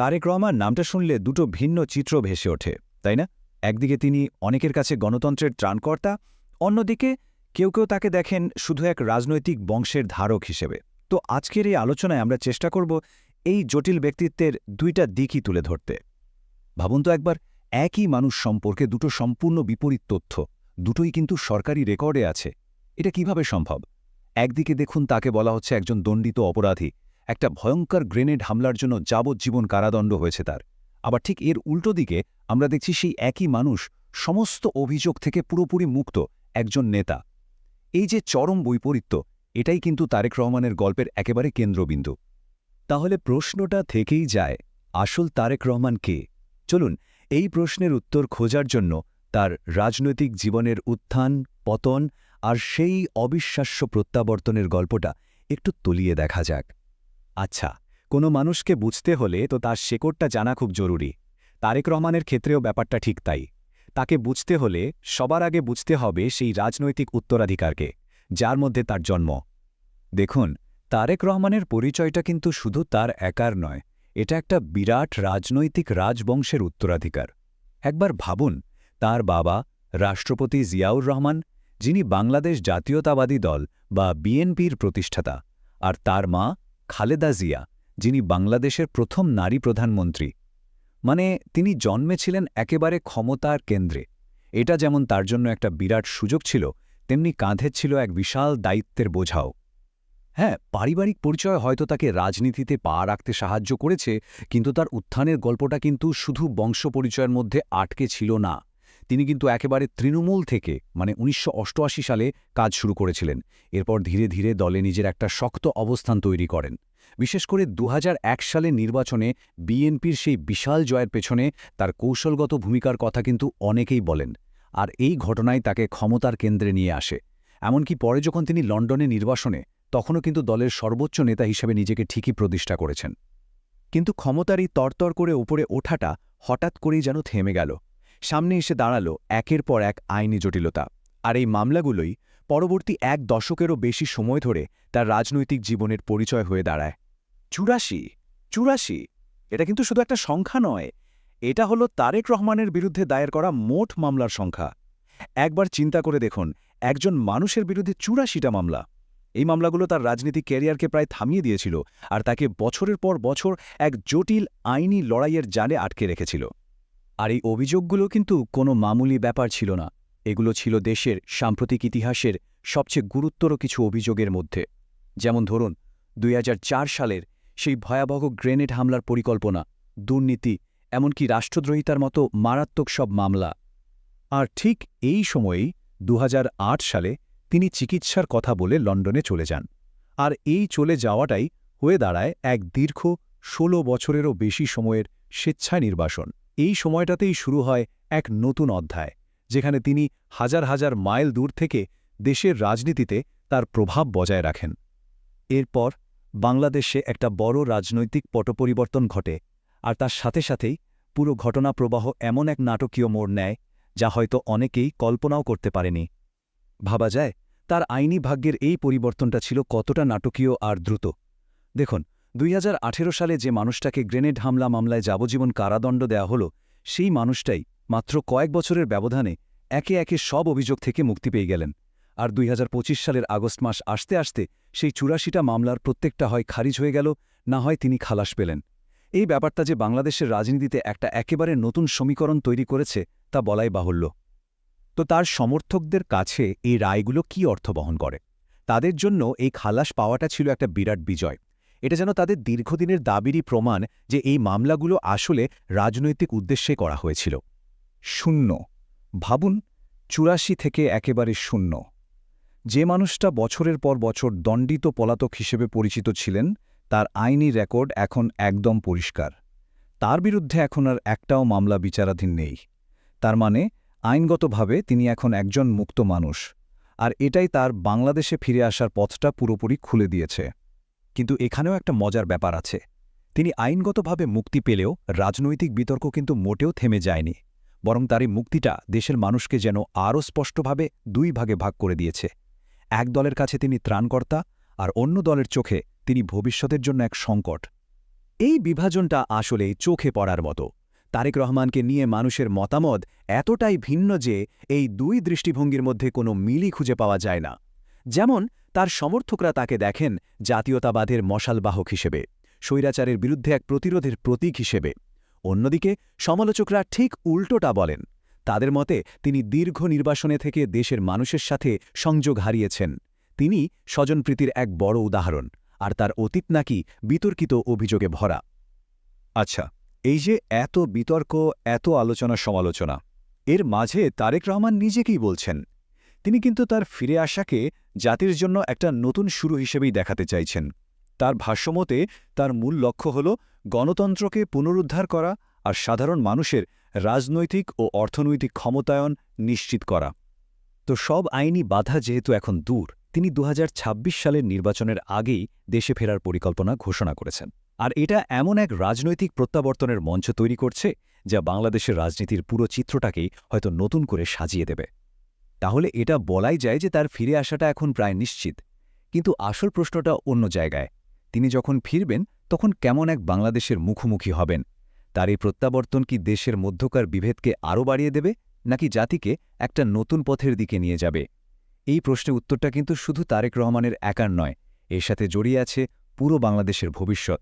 তারেক রহমান নামটা শুনলে দুটো ভিন্ন চিত্র ভেসে ওঠে, তাই না? একদিকে তিনি অনেকের কাছে গণতন্ত্রের ত্রাণকর্তা, অন্যদিকে কেউ কেউ তাকে দেখেন শুধু এক রাজনৈতিক বংশের ধারক হিসেবে। তো আজকের এই আলোচনায় আমরা চেষ্টা করব এই জটিল ব্যক্তিত্বের দুইটা দিকই তুলে ধরতে। ভাবুন তো একবার, একই মানুষ সম্পর্কে দুটো সম্পূর্ণ বিপরীত তথ্য, দুটোই কিন্তু সরকারি রেকর্ডে আছে। এটা কীভাবে সম্ভব? একদিকে দেখুন তাকে বলা হচ্ছে একজন দণ্ডিত অপরাধী একটা ভয়ঙ্কর গ্রেনেড হামলার জন্য যাবজ্জীবন কারাদণ্ড হয়েছে তার। আবার ঠিক এর উল্টো দিকে আমরা দেখছি সেই একই মানুষ সমস্ত অভিযোগ থেকে পুরোপুরি মুক্ত একজন নেতা। এই যে চরম বৈপরীত্য, এটাই কিন্তু তারেক রহমানের গল্পের একেবারে কেন্দ্রবিন্দু। তাহলে প্রশ্নটা থেকেই যায়, আসল তারেক রহমান কে? চলুন, এই প্রশ্নের উত্তর খোঁজার জন্য তার রাজনৈতিক জীবনের উত্থান, পতন আর সেই অবিশ্বাস্য প্রত্যাবর্তনের গল্পটা একটু তলিয়ে দেখা যাক। আচ্ছা কোনো মানুষকে বুঝতে হলে তো তার শেকড়টা জানা খুব জরুরি। তারেক রহমানের ক্ষেত্রেও ব্যাপারটা ঠিক তাই। তাকে বুঝতে হলে সবার আগে বুঝতে হবে সেই রাজনৈতিক উত্তরাধিকারকে, যার মধ্যে তার জন্ম। দেখুন, তারেক রহমানের পরিচয়টা কিন্তু শুধু তার একার নয়, এটা একটা বিরাট রাজনৈতিক রাজবংশের উত্তরাধিকার। একবার ভাবুন, তার বাবা রাষ্ট্রপতি জিয়াউর রহমান, যিনি বাংলাদেশ জাতীয়তাবাদী দল বা বিএনপির প্রতিষ্ঠাতা, আর তার মা খালেদা জিয়া, যিনি বাংলাদেশের প্রথম নারী প্রধানমন্ত্রী। মানে তিনি জন্মেছিলেন একেবারে ক্ষমতার কেন্দ্রে। এটা যেমন তার জন্য একটা বিরাট সুযোগ ছিল, তেমনি কাঁধে ছিল এক বিশাল দায়িত্বের বোঝাও। হ্যাঁ পারিবারিক পরিচয় হয়তো তাকে রাজনীতিতে পা রাখতে সাহায্য করেছে, কিন্তু তার উত্থানের গল্পটা কিন্তু শুধু বংশ পরিচয়ের মধ্যে আটকে ছিল না। তিনি কিন্তু একেবারে তৃণমূল থেকে মানে উনিশশো অষ্টআশি সালে কাজ শুরু করেছিলেন। এরপর ধীরে ধীরে দলে নিজের একটা শক্ত অবস্থান তৈরি করেন। বিশেষ করে দু সালের নির্বাচনে বিএনপির সেই বিশাল জয়ের পেছনে তার কৌশলগত ভূমিকার কথা কিন্তু অনেকেই বলেন, আর এই ঘটনায় তাকে ক্ষমতার কেন্দ্রে নিয়ে আসে। এমনকি পরে যখন তিনি লন্ডনে নির্বাসনে, তখনও কিন্তু দলের সর্বোচ্চ নেতা হিসেবে নিজেকে ঠিকই প্রতিষ্ঠা করেছেন। কিন্তু ক্ষমতারই তরতর করে উপরে ওঠাটা হঠাৎ করেই যেন থেমে গেল। সামনে এসে দাঁড়াল একের পর এক আইনি জটিলতা। আর এই মামলাগুলোই পরবর্তী এক দশকেরও বেশি সময় ধরে তার রাজনৈতিক জীবনের পরিচয় হয়ে দাঁড়ায়। চুরাশি চুরাশি, এটা কিন্তু শুধু একটা সংখ্যা নয়। এটা হলো তারেক রহমানের বিরুদ্ধে দায়ের করা মোট মামলার সংখ্যা। একবার চিন্তা করে দেখুন, একজন মানুষের বিরুদ্ধে চুরাশিটা মামলা। এই মামলাগুলো তার রাজনীতি ক্যারিয়ারকে প্রায় থামিয়ে দিয়েছিল আর তাকে বছরের পর বছর এক জটিল আইনি লড়াইয়ের জালে আটকে রেখেছিল। আর এই অভিযোগগুলো কিন্তু কোনো মামুলি ব্যাপার ছিল না। এগুলো ছিল দেশের, সাম্প্রতিক ইতিহাসের সবচেয়ে গুরুত্বর কিছু অভিযোগের মধ্যে। যেমন ধরুন, দুই হাজার চার সালের সেই ভয়াবহ গ্রেনেড হামলার পরিকল্পনা, দুর্নীতি, এমনকি রাষ্ট্রদ্রোহিতার মতো মারাত্মক সব মামলা। আর ঠিক এই সময়েই দু হাজার আট সালে তিনি চিকিৎসার কথা বলে লন্ডনে চলে যান। আর এই চলে যাওয়াটাই হয়ে দাঁড়ায় এক দীর্ঘ ১৬ বছরেরও বেশি সময়ের স্বেচ্ছায় নির্বাসন। এই সময়টাতেই শুরু হয় এক নতুন অধ্যায়, যেখানে তিনি হাজার হাজার মাইল দূর থেকে দেশের রাজনীতিতে তার প্রভাব বজায় রাখেন। এরপর বাংলাদেশে একটা বড় রাজনৈতিক পটপরিবর্তন ঘটে আর তার সাথে সাথেই পুরো ঘটনা প্রবাহ এমন এক নাটকীয় মোড় নেয় যা হয়তো অনেকেই কল্পনাও করতে পারেনি। ভাবা যায় তার আইনি ভাগ্যের এই পরিবর্তনটা ছিল কতটা নাটকীয় আর দ্রুত। দেখুন দুই হাজার আঠেরো সালে যে মানুষটাকে গ্রেনেড হামলা মামলায় যাবজীবন কারাদণ্ড দেয়া হল, সেই মানুষটাই মাত্র কয়েক বছরের ব্যবধানে একে একে সব অভিযোগ থেকে মুক্তি পেয়ে গেলেন। আর দুই হাজার পঁচিশ সালের আগস্ট মাস আসতে আসতে সেই চুরাশিটা মামলার প্রত্যেকটা হয় খারিজ হয়ে গেল, না হয় তিনি খালাস পেলেন। এই ব্যাপারটা যে বাংলাদেশের রাজনীতিতে একটা একেবারে নতুন সমীকরণ তৈরি করেছে, তা বলাই বাহুল্য। তো তার সমর্থকদের কাছে এই রায়গুলো কি অর্থ বহন করে? তাদের জন্য এই খালাস পাওয়াটা ছিল একটা বিরাট বিজয়। এটা যেন তাদের দীর্ঘদিনের দাবিরই প্রমাণ যে এই মামলাগুলো আসলে রাজনৈতিক উদ্দেশ্যে করা হয়েছিল। শূন্য। ভাবুন, চুরাশি থেকে একেবারে শূন্য। যে মানুষটা বছরের পর বছর দণ্ডিত পলাতক হিসেবে পরিচিত ছিলেন, তার আইনি রেকর্ড এখন একদম পরিষ্কার। তার বিরুদ্ধে এখন আর একটাও মামলা বিচারাধীন নেই। তার মানে আইনগতভাবে তিনি এখন একজন মুক্ত মানুষ। আর এটাই তার বাংলাদেশে ফিরে আসার পথটা পুরোপুরি খুলে দিয়েছে। কিন্তু এখানেও একটা মজার ব্যাপার আছে। তিনি আইনগতভাবে মুক্তি পেলেও রাজনৈতিক বিতর্ক কিন্তু মোটেও থেমে যায়নি। বরং তার এই মুক্তিটা দেশের মানুষকে যেন আরও স্পষ্টভাবে দুই ভাগে ভাগ করে দিয়েছে। এক দলের কাছে তিনি ত্রাণকর্তা আর অন্য দলের চোখে তিনি ভবিষ্যতের জন্য এক সংকট। এই বিভাজনটা আসলেই চোখে পড়ার মতো। তারেক রহমানকে নিয়ে মানুষের মতামত এতটাই ভিন্ন যে এই দুই দৃষ্টিভঙ্গির মধ্যে কোনো মিলই খুঁজে পাওয়া যায় না। যেমন তার সমর্থকরা তাকে দেখেন জাতীয়তাবাদের মশালবাহক হিসেবে, স্বৈরাচারের বিরুদ্ধে এক প্রতিরোধের প্রতীক হিসেবে। অন্যদিকে, সমালোচকরা ঠিক উল্টোটা বলেন, তাদের মতে তিনি দীর্ঘ নির্বাসনে থেকে দেশের মানুষের সাথে সংযোগ হারিয়েছেন। তিনি স্বজনপ্রীতির এক বড় উদাহরণ, আর তার অতীত নাকি বিতর্কিত অভিযোগে ভরা। আচ্ছা এই যে এত বিতর্ক, এত আলোচনা সমালোচনা এর মাঝে তারেক রহমান নিজেকেই বলছেন। তিনি কিন্তু তার ফিরে আসাকে জাতির জন্য একটা নতুন শুরু হিসেবেই দেখাতে চাইছেন। তার ভাষ্যমতে তার মূল লক্ষ্য হল গণতন্ত্রকে পুনরুদ্ধার করা আর সাধারণ মানুষের রাজনৈতিক ও অর্থনৈতিক ক্ষমতায়ন নিশ্চিত করা। তো সব আইনি বাধা যেহেতু এখন দূর, তিনি দু হাজার ছাব্বিশ সালের নির্বাচনের আগেই দেশে ফেরার পরিকল্পনা ঘোষণা করেছেন। আর এটা এমন এক রাজনৈতিক প্রত্যাবর্তনের মঞ্চ তৈরি করছে, যা বাংলাদেশের রাজনীতির পুরো চিত্রটাকেই হয়তো নতুন করে সাজিয়ে দেবে। তাহলে এটা বলাই যায় যে তার ফিরে আসাটা এখন প্রায় নিশ্চিত। কিন্তু আসল প্রশ্নটা অন্য জায়গায়। তিনি যখন ফিরবেন, তখন কেমন এক বাংলাদেশের মুখোমুখি হবেন? তার এই প্রত্যাবর্তন কি দেশের মধ্যকার বিভেদকে আরও বাড়িয়ে দেবে, নাকি জাতিকে একটা নতুন পথের দিকে নিয়ে যাবে? এই প্রশ্নের উত্তরটা কিন্তু শুধু তারেক রহমানের একার নয়, এর সাথে জড়িয়ে আছে পুরো বাংলাদেশের ভবিষ্যৎ।